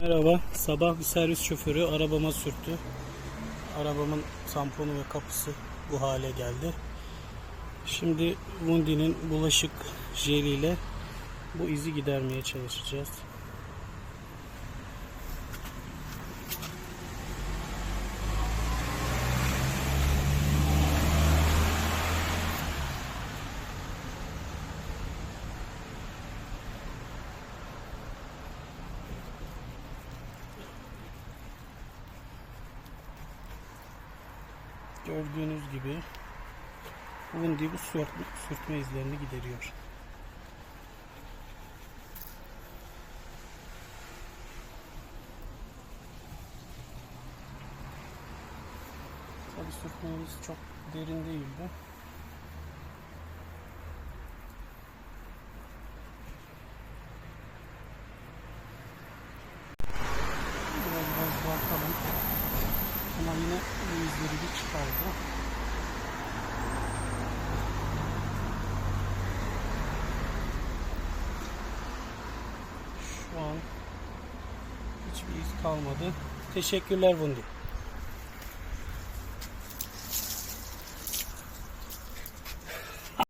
Merhaba, sabah bir servis şoförü arabama sürttü. Arabamın tamponu ve kapısı bu hale geldi. Şimdi Wundi'nin bulaşık jeliyle bu izi gidermeye çalışacağız. Gördüğünüz gibi Wundi bu sürtme, sürtme izlerini gideriyor. Tabi sürtmemiz çok derin değildi. Ama yine izleri bir çıkardı. Şu an hiçbir iz kalmadı. Teşekkürler Bundi.